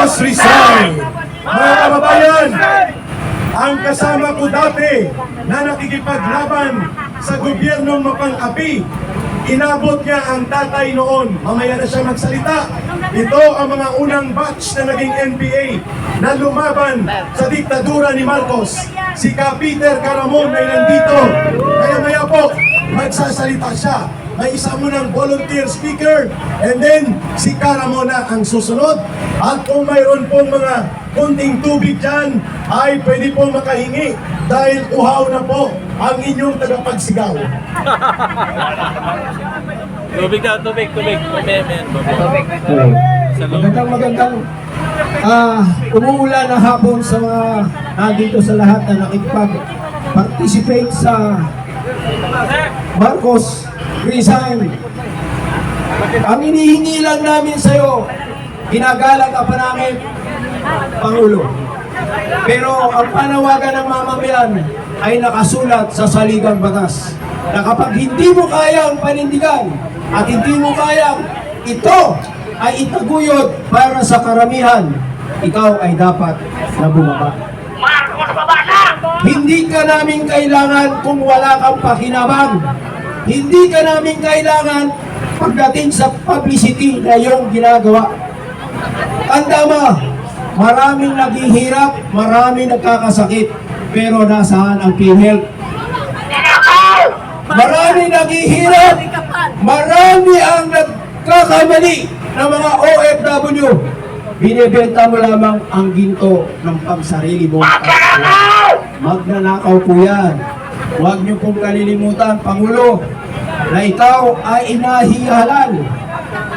Marcos resign! Mga kababayan, ang kasama ko dati na nakikipaglaban sa gobyernong mapang-api, inabot niya ang tatay noon. Mamaya na siya magsalita. Ito ang mga unang batch na naging NPA na lumaban sa diktadura ni Marcos. Si Ka Peter Caramon ay nandito. Kaya maya po, magsasalita siya. May isa munang volunteer speaker and then si na ang susunod. At kung mayroon pong mga kunting tubig dyan, ay pwede pong makahingi dahil uhaw na po ang inyong tagapagsigaw. Tubig daw, tubig, tubig. May men, Magandang magandang ah umuulan na hapon sa mga nandito sa lahat na nakipag-participate sa Marcos Resign. Ang inihingi lang namin sa iyo, ginagalang ka pa namin, Pangulo. Pero ang panawagan ng mamamayan ay nakasulat sa saligang batas na kapag hindi mo kayang panindigan at hindi mo kayang ito ay itaguyod para sa karamihan, ikaw ay dapat na bumaba. Hindi ka namin kailangan kung wala kang pakinabang. Hindi ka namin kailangan pagdating sa publicity na iyong ginagawa. Tanda mo, maraming naghihirap, maraming nagkakasakit, pero nasaan ang PhilHealth? Marami naghihirap, marami ang nagkakamali ng mga OFW. Binibenta mo lamang ang ginto ng pangsarili mo. Magnanakaw po yan. Huwag niyo pong kalilimutan, Pangulo, na ikaw ay inahihalan.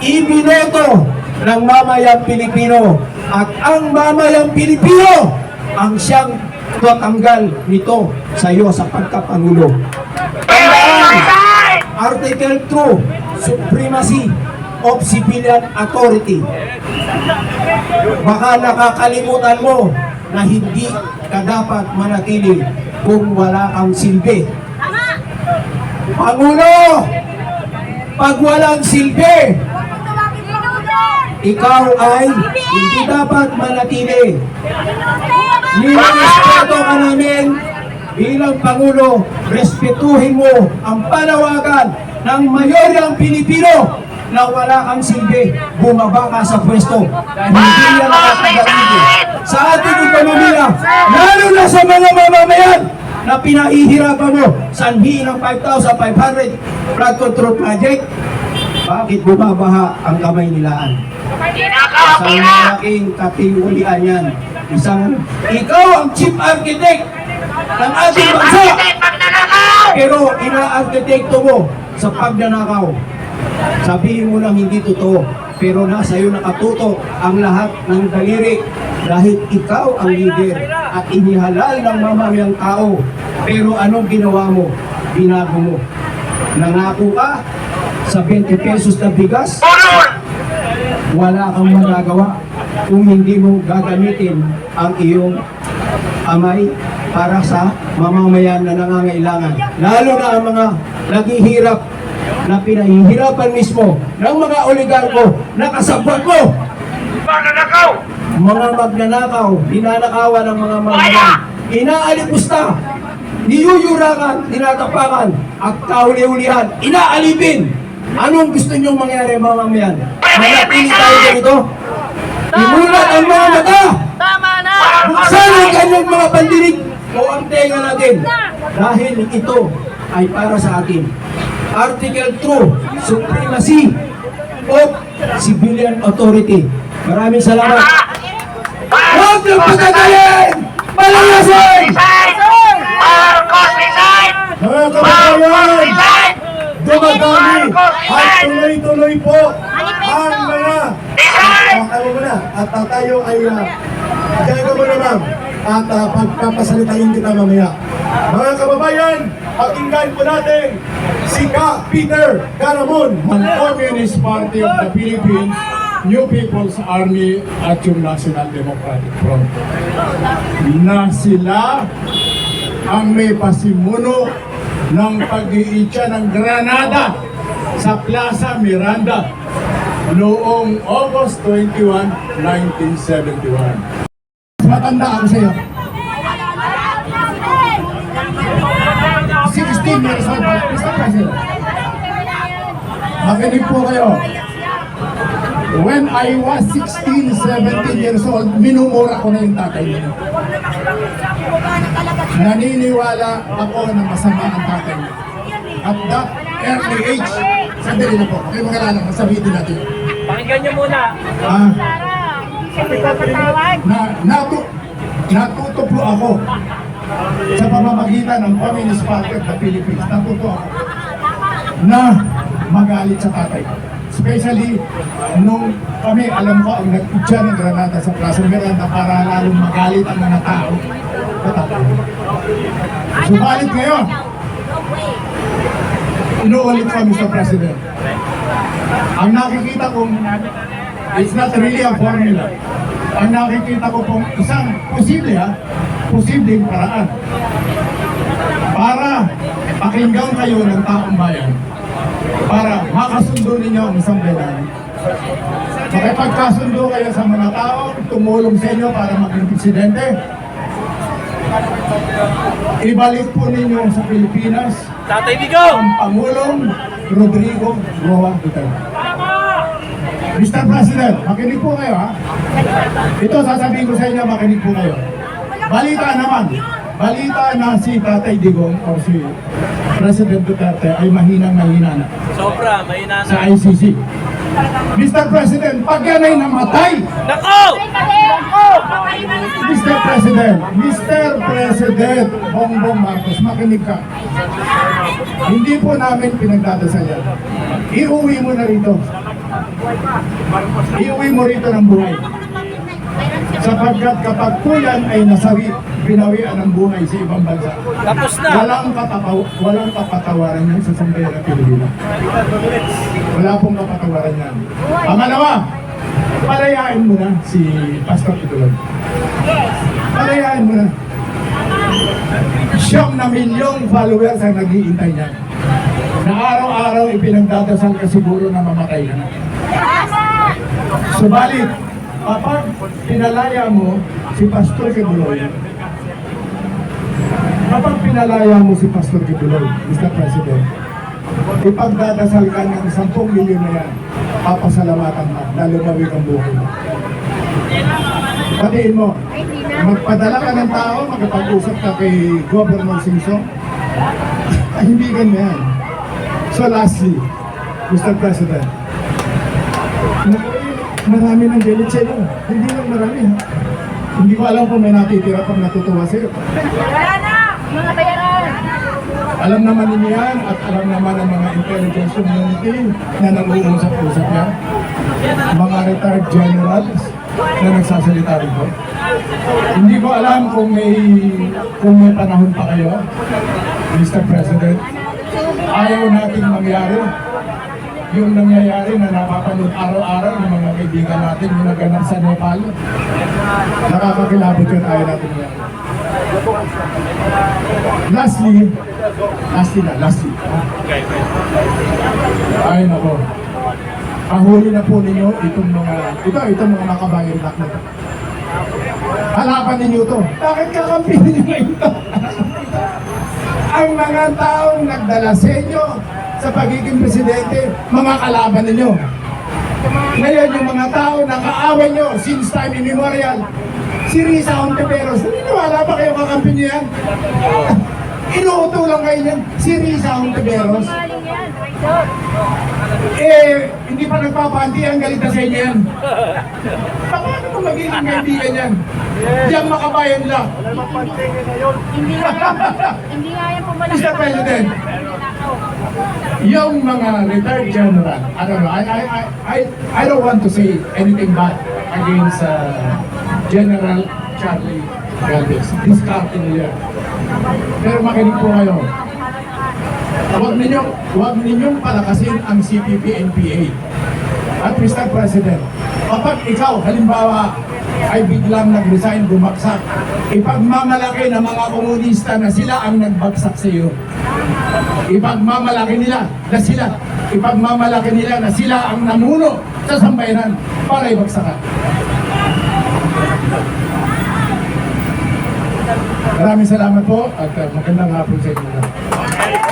Ibinoto ng mamayang Pilipino at ang mamayang Pilipino ang siyang tatanggal nito sa iyo sa pagkapangulo. Article 2, Supremacy of Civilian Authority. Baka nakakalimutan mo na hindi ka dapat manatili kung wala kang silbi. Pangulo, pag walang silbi, ikaw ay hindi dapat manatili. Nirespeto ka namin bilang Pangulo, respetuhin mo ang panawagan ng mayoryang Pilipino na wala kang silbi, bumaba ka sa pwesto dahil hindi yan nakakagaling sa ating ekonomiya, lalo na sa mga mamamayan na pinahihirapan mo sanhi ng 5,500 flood control project, bakit bumabaha ang kamay nilaan? Isang malaking katiulian yan. Isang, ikaw ang chief architect ng ating bansa. Pero ina-arkitekto mo sa pagnanakaw. Sabihin mo lang hindi totoo. Pero nasa iyo nakatutok ang lahat ng daliri dahil ikaw ang leader at inihalal ng mamamayang tao. Pero anong ginawa mo? Binago mo. Nangako ka sa 20 pesos na bigas, wala kang magagawa kung hindi mo gagamitin ang iyong amay para sa mamamayan na nangangailangan. Lalo na ang mga naghihirap na pinahihirapan mismo ng mga oligarko na kasabot mo. Mga magnanakaw, ninanakawan ng mga mamamayan. Inaalipusta, niyuyurakan, tinatapakan, at kahuli-hulihan, inaalipin. Anong gusto niyong mangyari mga mamamayan? Manatili tayo ganito? Imulat ang mga mata! Tama na! Buksan ang kanyang mga pandinig o ang tenga natin. Dahil ito ay para sa atin. Article 2, Supremacy of Civilian Authority. Maraming salamat. Huwag niyong pagkagayin! Palayasin! Marcos resign! Mga kababayan, dumadami at tuloy-tuloy po ang mga Kaya mo na. At uh, tayo ay uh, Diyan ka muna ma'am. At uh, pagpapasalitain kita mamaya. Mga kababayan, pakinggan po natin si Ka Peter Caramon. Communist Party of the Philippines, New People's Army at yung National Democratic Front. Na sila ang may pasimuno ng pag-iitsa ng Granada sa Plaza Miranda noong August 21, 1971. Matanda ako sa iyo. 16 years old Mr. President. Makinig po kayo. When I was 16, 17 years old, minumura ko na yung tatay niya. Naniniwala ako na masama ang tatay niya. At that early age, sandali na po, kayo mag-alala, sabihin natin. Pakinggan niyo muna. Ah, na, natu, natuto po ako sa pamamagitan ng Communist Party of the Philippines. Natuto ako na magalit sa tatay. Especially nung kami, alam ko, ang nag-idya ng granada sa Plaza Miranda para lalong magalit ang mga tao sa. Subalit ngayon, inuulit ko, Mr. President. Ang nakikita kong it's not really a formula. Ang nakikita ko pong isang posible ha, posibleng paraan para pakinggan kayo ng taong bayan para makasundo ninyo ang isang benan. Makipagkasundo kayo sa mga taong tumulong sa inyo para maging presidente. Ibalik po ninyo sa Pilipinas Tatay Bigo! ang Pangulong Rodrigo Roa Duterte. Mr. President, makinig po kayo ha. Ito sasabihin ko sa inyo, makinig po kayo. Balita naman, balita na si Tatay Digong o si President Duterte ay mahinang mahina na Sobra, may nana. sa ICC. Mr. President, pag yan ay namatay, Nako! Mr. President, Mr. President Bongbong Marcos, makinig ka. Hindi po namin pinagdadasal yan. Iuwi mo na rito. Iuwi mo rito ng buhay. Sapagkat kapag po yan ay nasawi, binawian ng buhay sa ibang bansa, Tapos na! walang, katataw walang kapatawaran yan sa Sambera Pilipina. Wala pong kapatawaran yan. Pangalawa, palayain mo na si Pastor Itulog. Palayain mo na. Siyam na milyong followers ang nag-iintay niya. Na araw-araw ipinagdadasal ka siguro na mamatay na. Subalit, kapag pinalaya mo si Pastor Kibuloy, kapag pinalaya mo si Pastor Kibuloy, Mr. President, ipagdadasal ka ng 10 milyon na yan, papasalamatan ka na lumawig ang buhay mo. Patiin mo, magpadala ka ng tao, magpag-usap ka kay Governor Simpson, ay hindi ganyan. So lastly, Mr. President, marami ng inyo. Hindi lang marami. Hindi ko alam kung may natitira pang natutuwa sa'yo. Wala! Mga bayaran! Alam naman ninyo yan at alam naman ng mga intelligence community na nag-uusap-usap yan. Mga retired generals na nagsasalita rito. Hindi ko alam kung may kung may panahon pa kayo, Mr. President. Ayaw nating mangyari yung nangyayari na napapanood araw-araw ng mga kaibigan natin yung naganap sa Nepal. Nakakakilabot yun, ayaw natin yan. Lastly, lastly na, lastly. Ay nako. Pahuli na po ninyo itong mga, ito, itong mga nakabayan na to. Halapan ninyo to. Bakit kakampi ninyo ngayon to? Ang mga taong nagdala sa inyo sa pagiging presidente, mga kalaban ninyo. Ngayon, yung mga tao na kaaway nyo since time immemorial, si Risa Ontiveros, naniniwala ba kayo kakampi niyo yan? Inuuto lang kayo niyan, si Risa Ontiveros. Eh, hindi pa nagpapanti ang galit na sa inyo yan. Paano mo magiging kaibigan yan? Diyan makabayan lang. Hindi nga yan, hindi nga yan pumalaki. Mr. President, yung mga retired general, I don't know, I, I, I, I, I don't want to say anything bad against uh, General Charlie Galvez. Discarding niya. Pero makinig po kayo. Huwag ninyong, huwag ninyong palakasin ang CPP-NPA. At Mr. President, kapag ikaw, halimbawa, ay biglang nag-resign, bumagsak, ipagmamalaki ng mga komunista na sila ang nagbagsak sa iyo. ipagmamalaki nila na sila, ipagmamalaki nila na sila ang namuno sa sambayanan para ibagsakan. Maraming salamat po at uh, magandang hapon sa inyo.